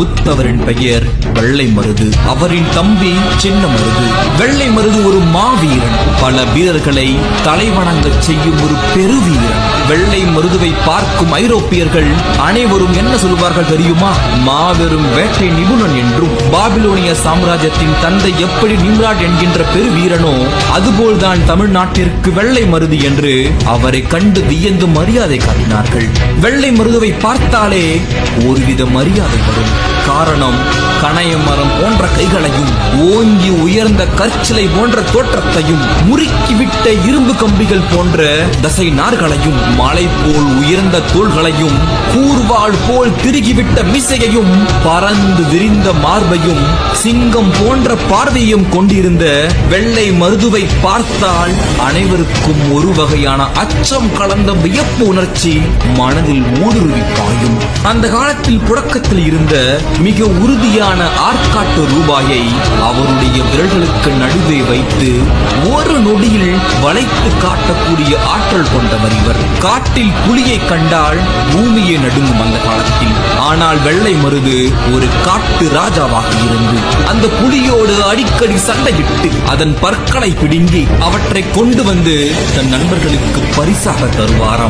உத்தவரின் பெயர் வெள்ளை மருது. அவரின் தம்பி சின்ன மருது. வெள்ளை மருது ஒரு மாவீரன். பல வீரர்களை தலைவணங்கச் செய்யும் ஒரு பெருவீரன். வெள்ளை மருதுவை பார்க்கும் ஐரோப்பியர்கள் அனைவரும் என்ன சொல்வார்கள் தெரியுமா? மாபெரும் வேட்டை நிபுணன் என்றும் பாபிலோனிய சாம்ராஜ்யத்தின் தந்தை எப்படி நிம்ராட் என்கின்ற பெருவீரனோ அதுபோல்தான் தமிழ்நாட்டிற்கு வெள்ளை மருது என்று அவரை கண்டு வியந்து மரியாதை காட்டினார்கள். வெள்ளை மருதுவை பார்த்தாலே ஒருவித மரியாதை வரும். காரணம் கணைய மரம் போன்ற கைகளையும் ஓங்கி உயர்ந்த கற்சிலை போன்ற தோற்றத்தையும் முறுக்கிவிட்ட இரும்பு கம்பிகள் போன்ற தசை நார்களையும் மலை போல் உயர்ந்த தோள்களையும் கூர்வாள் போல் திருகிவிட்ட மிசையையும் பறந்து விரிந்த மார்பையும் சிங்கம் போன்ற பார்வையும் கொண்டிருந்த வெள்ளை மருதுவை பார்த்தால் அனைவருக்கும் ஒரு வகையான அச்சம் கலந்த வியப்பு உணர்ச்சி மனதில் ஊடுருவி பாயும். அந்த காலத்தில் புழக்கத்தில் இருந்த மிக உறுதியான ஆற்காட்டு ரூபாயை அவருடைய விரல்களுக்கு நடுவே வைத்து ஒரு நொடியில் வளைத்து காட்டக்கூடிய ஆற்றல் கொண்டவர் இவர். காட்டில் புலியை கண்டால் பூமியை நடுங்கும் அந்த காலத்தில். ஆனால் வெள்ளை மருது ஒரு காட்டு ராஜாவாக இருந்து அந்த புலியோடு அடிக்கடி சண்டையிட்டு அதன் பற்களை பிடுங்கி அவற்றை கொண்டு வந்து தன் நண்பர்களுக்கு பரிசாக தருவாராம்.